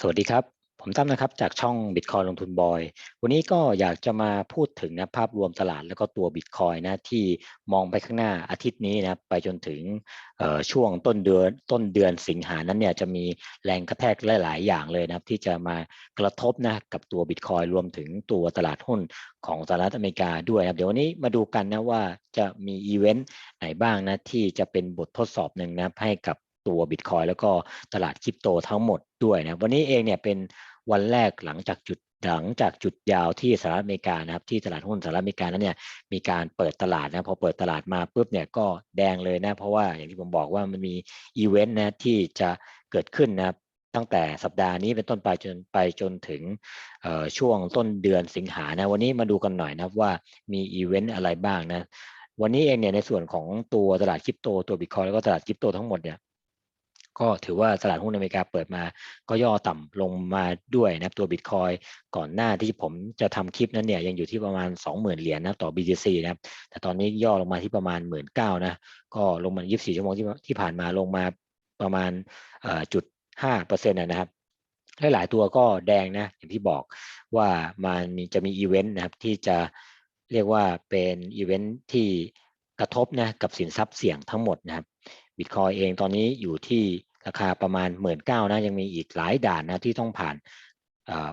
สวัสดีครับ ผมตั้มนะครับจากช่อง Bitcoin ลงทุนบอย วันนี้ก็อยากจะมาพูดถึงนะภาพรวมตลาดแล้วก็ตัว Bitcoin นะที่มองไปข้างหน้าอาทิตย์นี้นะไปจนถึงช่วงต้นเดือนต้นเดือนสิงหานั้นเนี่ยจะมีแรงกระแทกหลาย ๆ อย่างเลยนะครับ ที่จะมากระทบนะกับตัว Bitcoin รวมถึงตัวตลาดหุ้นของสหรัฐอเมริกาด้วยนะครับเดี๋ยววันนี้มาดูกันนะว่าจะมีอีเวนต์ไหนบ้างนะที่จะเป็นบททดสอบหนึ่งนะให้กับ ตัวบิตคอยแล้วก็ตลาดคริปโตทั้งหมดด้วยนะวันนี้เองเนี่ยเป็นวันแรกหลังจากจุดหลังจากจุดยาวที่สหรัฐอเมริกานะครับที่ตลาดหุ้นสหรัฐอเมริกานั้นเนี่ยมีการเปิดตลาดนะพอเปิดตลาดมาปุ๊บเนี่ยก็แดงเลยนะเพราะว่าอย่างที่ผมบอกว่ามันมีอีเวนต์นะที่จะเกิดขึ้นนะครับตั้งแต่สัปดาห์นี้เป็นต้นไปจนไปจนถึงช่วงต้นเดือนสิงหานะวันนี้มาดูกันหน่อยนะว่ามีอีเวนต์อะไรบ้างนะวันนี้เองเนี่ยในส่วนของตัวตลาดคริปโตตัวบิตคอยแล้วก็ตลาดคริปโตทั้งหมดเนี่ย ก็ถือว่าตลาดหุ้นอเมริกาเปิดมาก็ย่อต่ำลงมาด้วยนะตัวบิตคอยก่อนหน้าที่ผมจะทำคลิปนั้นเนี่ยยังอยู่ที่ประมาณ 20,000 เหรียญนะต่อ BTC นะครับแต่ตอนนี้ย่อลงมาที่ประมาณ 1 9ื่นนะก็ลงมา 24 ชั่วโมงที่ที่ผ่านมาลงมาประมาณจุด5เปอร์เซ็นต์นะครับหลายตัวก็แดงนะอย่างที่บอกว่ามันจะมีอีเวนต์นะครับที่จะเรียกว่าเป็นอีเวนต์ที่กระทบนะกับสินทรัพย์เสี่ยงทั้งหมดนะครับบิตคอยเองตอนนี้อยู่ที่ ราคาประมาณหมื่นเก้านะยังมีอีกหลายด่านนะที่ต้องผ่าน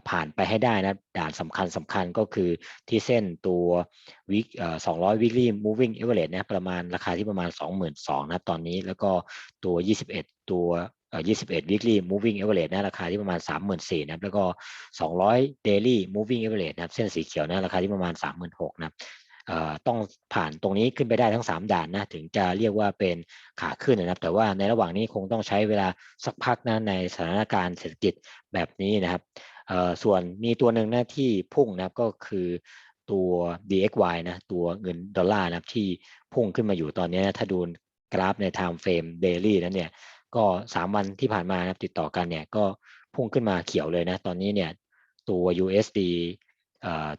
ผ่านไปให้ได้นะด่านสำคัญสำคัญก็คือที่เส้นตัววิกสองร้อย weekly moving average นะประมาณราคาที่ประมาณ 22,000นะตอนนี้แล้วก็ตัว 21 ตัว21 weekly moving average นะราคาที่ประมาณ 34,000นะแล้วก็ 200 daily moving average นะเส้นสีเขียวนะราคาที่ประมาณ 36,000นะ ต้องผ่านตรงนี้ขึ้นไปได้ทั้ง 3 ด่านนะถึงจะเรียกว่าเป็นขาขึ้นนะครับ แต่ว่าในระหว่างนี้คงต้องใช้เวลาสักพักนะในสถานการณ์เศรษฐกิจแบบนี้นะครับส่วนมีตัวหนึ่งนะที่พุ่งนะก็คือตัว DXY นะตัวเงินดอลลาร์นะที่พุ่งขึ้นมาอยู่ตอนนี้นะถ้าดูกราฟใน time frame daily นั้นเนี่ยก็ 3 วันที่ผ่านมานะติดต่อกันเนี่ยก็พุ่งขึ้นมาเขียวเลยนะตอนนี้เนี่ยตัว USD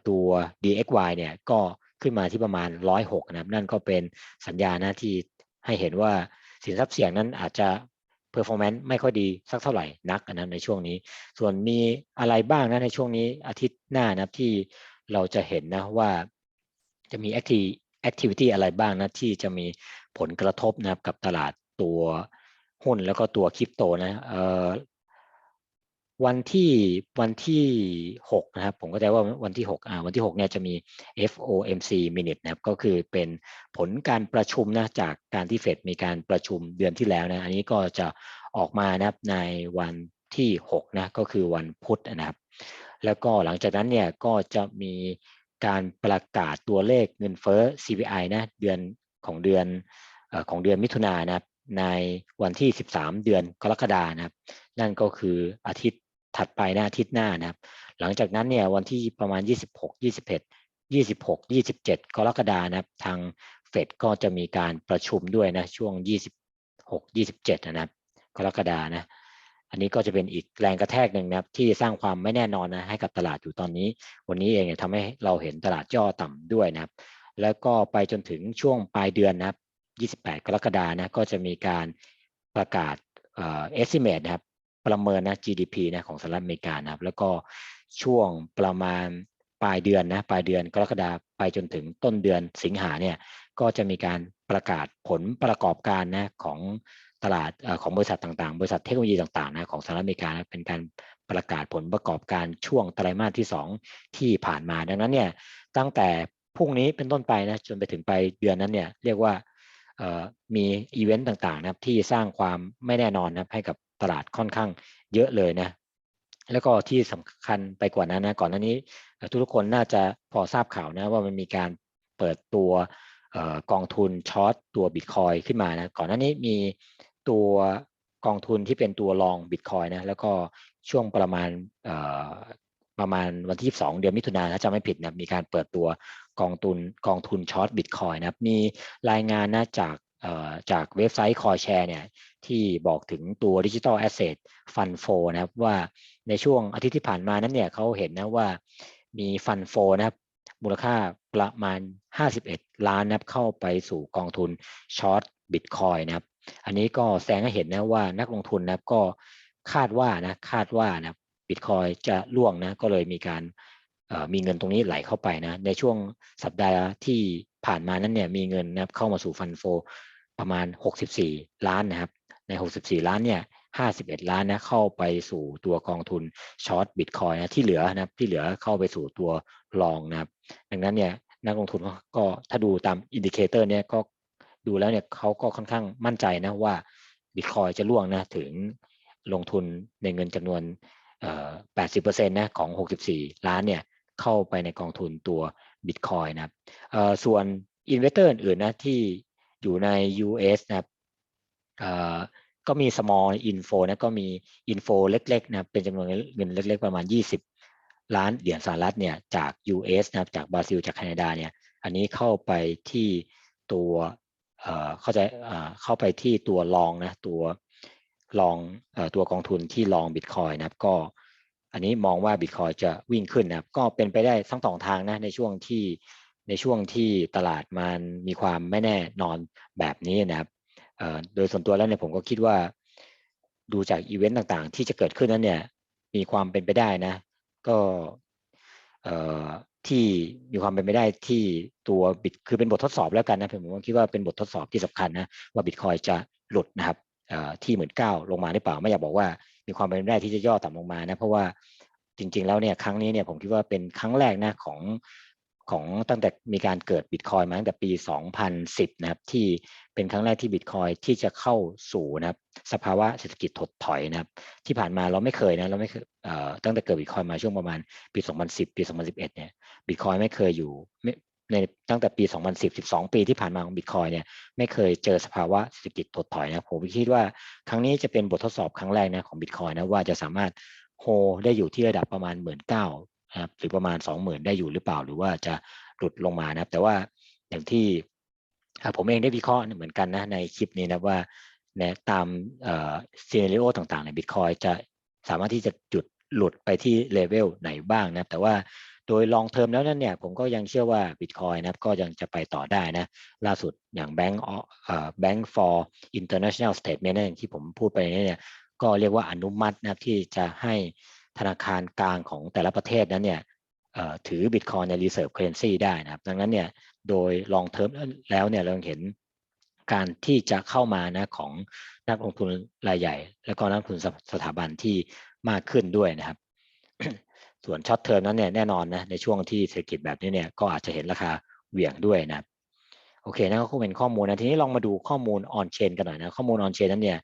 ตัว DXY เนี่ยก็ ขึ้นมาที่ประมาณร้อยหกนะครับ นั่นก็เป็นสัญญาณนะที่ให้เห็นว่าสินทรัพย์เสี่ยงนั้นอาจจะ performance ไม่ค่อยดีสักเท่าไหร่นักนะในช่วงนี้ ส่วนมีอะไรบ้างนะในช่วงนี้อาทิตย์หน้านะที่เราจะเห็นนะว่าจะมี activity อะไรบ้างนะที่จะมีผลกระทบนะครับกับตลาดตัวหุ้นแล้วก็ตัวคริปโตนะ วันที่วันที่หกนะครับ ผมก็จะว่าวันที่หกอ่าวันที่หกเนี่ยจะมี FOMC minute นะครับ ก็คือเป็นผลการประชุมนะจากการที่เฟดมีการประชุมเดือนที่แล้วนะ อันนี้ก็จะออกมานะครับในวันที่หกนะ ก็คือวันพุธนะครับ แล้วก็หลังจากนั้นเนี่ยก็จะมีการประกาศตัวเลขเงินเฟ้อ CPI นะเดือนของเดือนของเดือนมิถุนายนนะครับในวันที่ 13 เดือนกรกฎานะครับ นั่นก็คืออาทิตย์ ถัดไปนะอาทิตย์หน้านะครับ หลังจากนั้นเนี่ยวันที่ประมาณ 26 21 26 27 กรกฎานะครับ ทางเฟดก็จะมีการประชุมด้วยนะช่วง 26 27 นะครับ กรกฎานะ อันนี้ก็จะเป็นอีกแรงกระแทกหนึ่งนะครับ ที่สร้างความไม่แน่นอนนะให้กับตลาดอยู่ตอนนี้ วันนี้เองเนี่ยทำให้เราเห็นตลาดย่อต่ำด้วยนะครับ แล้วก็ไปจนถึงช่วงปลายเดือนนะครับ 28 กรกฎานะก็จะมีการประกาศเอ่อ estimate นะครับ ประเมินนะ GDP นะของสหรัฐอเมริกานะครับ แล้วก็ช่วงประมาณปลายเดือนนะปลายเดือนกรกฎาไปจนถึงต้นเดือนสิงหาเนี่ยก็จะมีการประกาศผลประกอบการนะของตลาดของบริษัทต่างๆ บริษัทเทคโนโลยีต่างๆนะของสหรัฐอเมริกาเป็นการประกาศผลประกอบการช่วงไตรมาสที่ 2 ที่ผ่านมาดังนั้นเนี่ยตั้งแต่พรุ่งนี้เป็นต้นไปนะจนไปถึงไปเดือนนั้นเนี่ยเรียกว่ามีอีเวนต์ต่างๆนะครับที่สร้างความไม่แน่นอนนะให้กับ ตลาดค่อนข้างเยอะเลยนะแล้วก็ที่สำคัญไปกว่านั้นนะก่อนหน้านี้ทุกคนน่าจะพอทราบข่าวนะว่ามันมีการเปิดตัวกองทุนช็อตตัวบิตคอยขึ้นมานะก่อนหน้านี้มีตัวกองทุนที่เป็นตัวรองบิตคอยนะแล้วก็ช่วงประมาณประมาณวันที่2เดือนมิถุนายนถ้าจำไม่ผิดนะมีการเปิดตัวกองทุนกองทุนช็อตบิตคอยนะมีรายงานนะจาก จากเว็บไซต์คอยแชร์เนี่ยที่บอกถึงตัวดิจิทัลแอสเซทฟันโฟนะครับว่าในช่วงอาทิตย์ที่ผ่านมานั้นเนี่ยเขาเห็นนะว่ามีฟันโฟนะครับมูลค่าประมาณ 51 ล้านนะครับเข้าไปสู่กองทุนช็อตบิตคอยนะครับ อันนี้ก็แสดงให้เห็นนะว่านักลงทุนนะครับก็คาดว่านะคาดว่านะบิตคอยจะล่วงนะก็เลยมีการ มีเงินตรงนี้ไหลเข้าไปนะ ในช่วงสัปดาห์ที่ผ่านมานั้นเนี่ยมีเงินนะครับเข้ามาสู่ฟันโฟประมาณ 64 ล้านนะครับ ใน 64 ล้านเนี่ย 51 ล้านนะเข้าไปสู่ตัวกองทุนช็อตบิตคอยนะที่เหลือนะครับที่เหลือเข้าไปสู่ตัวลองนะครับ ดังนั้นเนี่ยนักลงทุนก็ถ้าดูตามอินดิเคเตอร์เนี่ยก็ดูแล้วเนี่ยเขาก็ค่อนข้างมั่นใจนะว่าบิตคอยจะล่วงนะถึงลงทุนในเงินจำนวนเอ่อ80%นะของ 64 ล้านเนี่ย เข้าไปในกองทุนตัวบิตคอยนะครับส่วนอินเวสเตอร์อื่นๆนะที่อยู่ใน US นะครับก็มี small info นะก็มี info เล็กๆนะเป็นจำนวนเงินเล็กๆ ประมาณ 20 ล้านเหรียญสหรัฐเนี่ยจาก US นะครับจากบราซิลจากแคนาดาเนี่ยอันนี้เข้าไปที่ตัวเข้าใจเข้าไปที่ตัวลองนะตัวลองอตัวกองทุนที่ลองบิตคอยนะครับก็ อันนี้มองว่าบิตคอยจะวิ่งขึ้นนะครับก็เป็นไปได้ทั้งสองทางนะในช่วงที่ในช่วงที่ตลาดมันมีความไม่แน่นอนแบบนี้นะครับโดยส่วนตัวแล้วเนี่ยผมก็คิดว่า ดูจากอีเวนต์ต่างๆ ที่จะเกิดขึ้นนั้นเนี่ยมีความเป็นไปได้นะ ก็ที่มีความเป็นไปได้ที่ตัวบิตคือเป็นบททดสอบแล้วกันนะผมคิดว่าเป็นบททดสอบที่สำคัญนะว่าบิตคอยจะหลุดนะครับที่หมื่นเก้าลงมาหรือเปล่าไม่อยากบอกว่า มีความเป็นไปได้ที่จะย่อต่ำลงมานะเพราะว่าจริง ๆ แล้วเนี่ยครั้งนี้เนี่ยผมคิดว่าเป็นครั้งแรกนะของของตั้งแต่มีการเกิดบิตคอยมาตั้งแต่ปี 2010 นะครับ ที่เป็นครั้งแรกที่บิตคอยที่จะเข้าสู่นะครับสภาวะเศรษฐกิจถดถอยนะครับ ที่ผ่านมาเราไม่เคยนะเราไม่เคยเอ่อตั้งแต่เกิดบิตคอยมาช่วงประมาณปี 2010 ปี 2011 เนี่ยบิตคอยไม่เคยอยู่ไม่ ในตั้งแต่ปี 2010 12 ปีที่ผ่านมาของบิตคอยเนี่ยไม่เคยเจอสภาวะเศรษฐกิจถดถอยนะผมคิดว่าครั้งนี้จะเป็นบททดสอบครั้งแรกนะของบิตคอยนะว่าจะสามารถโฮได้อยู่ที่ระดับประมาณ 1 9ื่นนะครับหรือประมาณ 20,000 ได้อยู่หรือเปล่า หรือว่าจะหลุดลงมานะครับแต่ว่าอย่างที่ผมเองได้วิเคราะห์เหมือนกันนะในคลิปนี้นะว่านะตามเอ่อซีเนริโอต่างๆในบิตคอยจะสามารถที่จะจุดหลุดไปที่เลเวลไหนบ้างนะแต่ว่า โดยลองเทอมแล้วนั้นเนี่ยผมก็ยังเชื่อว่าบิตคอยนะครับก็ยังจะไปต่อได้นะ ล่าสุดอย่าง Bank เอ่อ Bank for International Statement นั่นอย่างที่ผมพูดไปเนี่ยก็เรียกว่าอนุมัตินะที่จะให้ธนาคารกลางของแต่ละประเทศนั้นเนี่ยถือบิตคอยใน reserve currency ได้นะครับ ดังนั้นเนี่ยโดยลองเทอมแล้วเนี่ยเราเห็นการที่จะเข้ามานะของนักลงทุนรายใหญ่ แล้วก็นักลงทุนสถาบันที่มากขึ้นด้วยนะครับ ส่วนช็อตเทอมนั้นเนี่ยแน่นอนนะในช่วงที่เศรษฐกิจแบบนี้เนี่ยก็อาจจะเห็นราคาเหวี่ยงด้วยนะโอเคนั่นก็คงเป็นข้อมูลนะทีนี้ลองมาดูข้อมูลออนเชนกันหน่อยนะข้อมูลออนเชนนั้นเนี่ย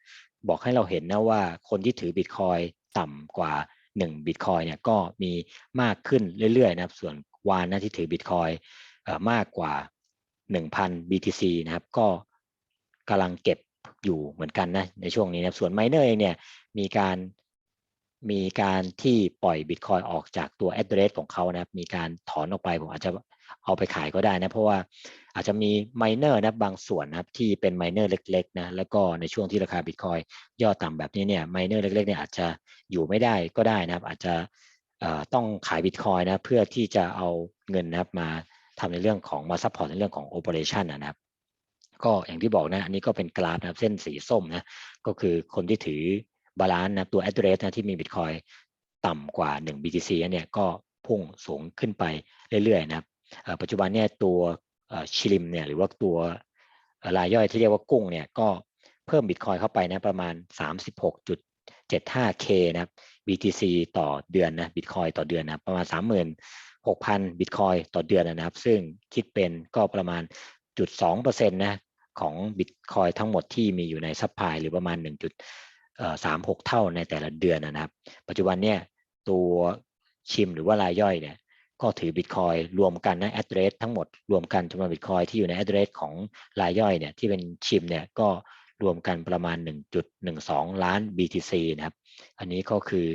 บอกให้เราเห็นนะว่าคนที่ถือบิตคอยต่ำกว่า1บิตคอยเนี่ยก็มีมากขึ้นเรื่อยๆนะครับส่วนวานนะที่ถือบิตคอยมากกว่า 1,000 BTC นะครับก็กำลังเก็บอยู่เหมือนกันนะในช่วงนี้นะส่วนไมเนอร์เองเนี่ยมีการ มีการที่ปล่อยบิตคอยออกจากตัว address ของเขานะครับ มีการถอนออกไปผมอาจจะเอาไปขายก็ได้นะ เพราะว่าอาจจะมีไมเนอร์นะบางส่วนนะครับที่เป็นไมเนอร์เล็กๆนะแล้วก็ในช่วงที่ราคาบิตคอยย่อต่ำแบบนี้เนี่ยไมเนอร์เล็กๆเนี่ยอาจจะอยู่ไม่ได้ก็ได้นะครับ อาจจะต้องขายบิตคอยนะเพื่อที่จะเอาเงินนะครับมาทำในเรื่องของมาซัพพอร์ตในเรื่องของโอเปอเรชันนะครับ ก็อย่างที่บอกนะอันนี้ก็เป็นกราฟนะครับเส้นสีส้มนะก็คือคนที่ถือ บาลานซ์นะตัว address นะที่มีบิตคอยต่ำกว่า 1 BTC เนี่ยก็พุ่งสูงขึ้นไปเรื่อยๆนะครับปัจจุบันเนี่ยตัวชิลิมเนี่ยหรือว่าตัวรายย่อยที่เรียกว่ากุ้งเนี่ยก็เพิ่มบิตคอยเข้าไปนะประมาณ 36.75k นะครับ BTC ต่อเดือนนะบิตคอยต่อเดือนนะประมาณ 36,000 บิตคอยต่อเดือนนะครับ ซึ่งคิดเป็นก็ประมาณจุด2%นะของบิตคอยทั้งหมดที่มีอยู่ในซัพพลายหรือประมาณ 1.36เท่าในแต่ละเดือนนะครับ ปัจจุบันเนี่ยตัวชิมหรือว่ารายย่อยเนี่ยก็ถือบิตคอยรวมกันนะแอดเดรสทั้งหมดรวมกันจำนวนบิตคอยที่อยู่ในแอดเดรสของรายย่อยเนี่ยที่เป็นชิมเนี่ยก็รวมกันประมาณ 1.12 ล้าน BTC นะครับ อันนี้ก็คือ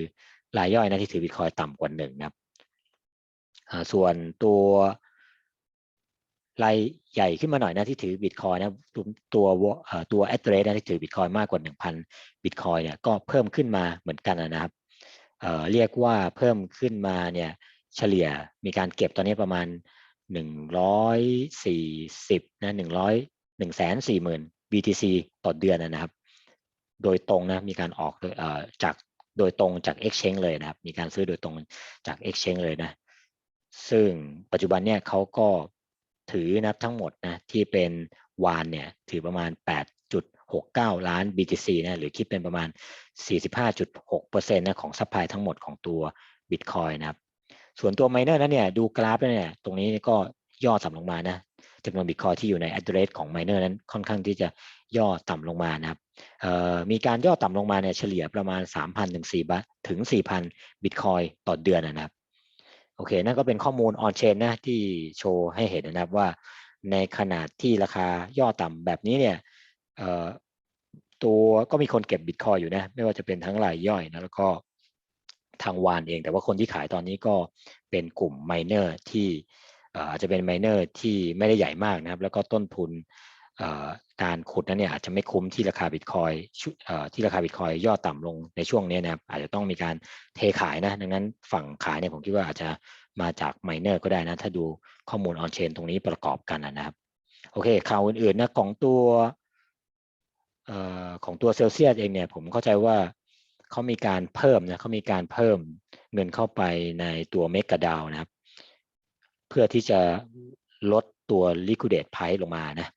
รายย่อยนะที่ถือบิตคอยต่ำกว่าหนึ่งนะครับส่วนตัว รายใหญ่ขึ้นมาหน่อยนะที่ถือบิตคอยนะตัวตัวแอดเดรสนะที่ถือบิตคอยมากกว่า 1,000บิตคอยเนี่ยก็เพิ่มขึ้นมาเหมือนกันนะครับเเรียกว่าเพิ่มขึ้นมาเนี่ยเฉลี่ยมีการเก็บตอนนี้ประมาณ 140นะ100 140,000 BTC ต่อเดือนนะครับ โดยตรงนะมีการออกจากโดยตรงจาก Exchange เลยนะครับ มีการซื้อโดยตรงจาก Exchange เลยนะ ซึ่งปัจจุบันเนี่ยเขาก็ ถือนะทั้งหมดนะที่เป็นวานเนี่ยถือประมาณ 8.69 ล้าน BTC นะหรือคิดเป็นประมาณ 45.6%นะของซัพพลายทั้งหมดของตัว Bitcoin นะครับส่วนตัว miner นั้นเนี่ยดูกราฟเนี่ยตรงนี้ก็ย่อต่ำลงมานะจำนวน Bitcoin ที่อยู่ใน address ของ miner นั้นค่อนข้างที่จะย่อต่ำลงมานะครับมีการย่อต่ำลงมาเนี่ยเฉลี่ยประมาณ 3,000ถึง4บาทถึง4,000 Bitcoin ต่อเดือนนะครับ โอเค นั่นก็เป็นข้อมูล on chain นะที่โชว์ให้เห็นนะครับว่า ในขนาดที่ราคาย่อต่ำแบบนี้เนี่ยตัวก็มีคนเก็บบิตคอยอยู่นะ ไม่ว่าจะเป็นทั้งรายย่อยนะแล้วก็ทางวานเอง แต่ว่าคนที่ขายตอนนี้ก็เป็นกลุ่มไมเนอร์ที่อาจจะเป็นไมเนอร์ที่ไม่ได้ใหญ่มากนะครับ แล้วก็ต้นทุน การขุดนั้นเนี่ยอาจจะไม่คุ้มที่ราคาบิตคอยที่ราคาบิตคอยย่อต่ำลงในช่วงนี้นะครับอาจจะต้องมีการเทขายนะดังนั้นฝั่งขายเนี่ยผมคิดว่าอาจจะมาจากไมเนอร์ก็ได้นะ ถ้าดูข้อมูลออนเชนตรงนี้ประกอบกันนะครับ โอเคข่าวอื่นๆนะของตัวของตัวเซลเซียสเองเนี่ยผมเข้าใจว่าเขามีการเพิ่มนะเขามีการเพิ่มเงินเข้าไปในตัวเมกะดาวนะครับ เพื่อที่จะลดตัว liquidate price ลงมานะ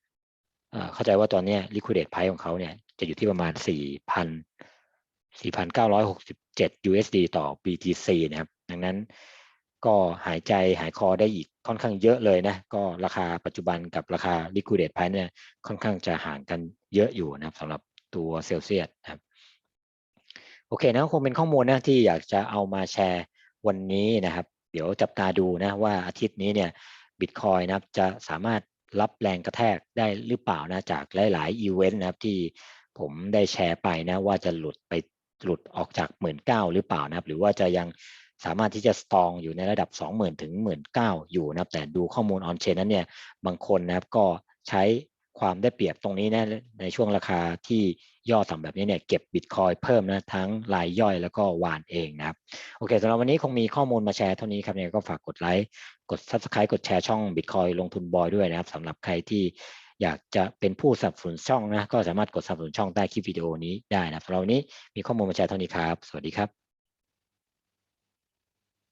เข้าใจว่าตอนนี้ liquidate price ของเขาเนี่ยจะอยู่ที่ประมาณ 4,000 4,967 USD ต่อ BTC นะครับ ดังนั้นก็หายใจหายคอได้อีกค่อนข้างเยอะเลยนะ ก็ราคาปัจจุบันกับราคา liquidate price เนี่ยค่อนข้างจะห่างกันเยอะอยู่นะครับสำหรับตัวเซลเซียสนะครับโอเคนะคงเป็นข้อมูลนะที่อยากจะเอามาแชร์วันนี้นะครับ เดี๋ยวจับตาดูนะว่าอาทิตย์นี้เนี่ยบิตคอยนะครับจะสามารถ รับแรงกระแทกได้หรือเปล่านะจากหลาย ๆ อีเวนต์นะครับที่ผมได้แชร์ไปนะว่าจะหลุดไปหลุดออกจากหมื่นเก้าหรือเปล่านะครับ หรือว่าจะยังสามารถที่จะสตองอยู่ในระดับ 20,000 ถึง 19,000 อยู่นะครับแต่ดูข้อมูลออนเชนนั้นเนี่ยบางคนนะครับก็ใช้ ความได้เปรียบตรงนี้นะในช่วงราคาที่ย่อต่ำแบบนี้เนี่ยเก็บบิตคอยเพิ่มนะทั้งรายย่อยแล้วก็วานเองนะครับโอเคสำหรับวันนี้คงมีข้อมูลมาแชร์เท่านี้ครับเนี่ยก็ฝากกดไลค์กด subscribe กดแชร์ช่อง Bitcoin ลงทุนบอยด้วยนะครับสำหรับใครที่อยากจะเป็นผู้สนับสนุนช่องนะก็สามารถกดสนับสนุนช่องใต้คลิปวิดีโอนี้ได้นะสำหรับวันนี้มีข้อมูลมาแชร์เท่านี้ครับ สวัสดีครับ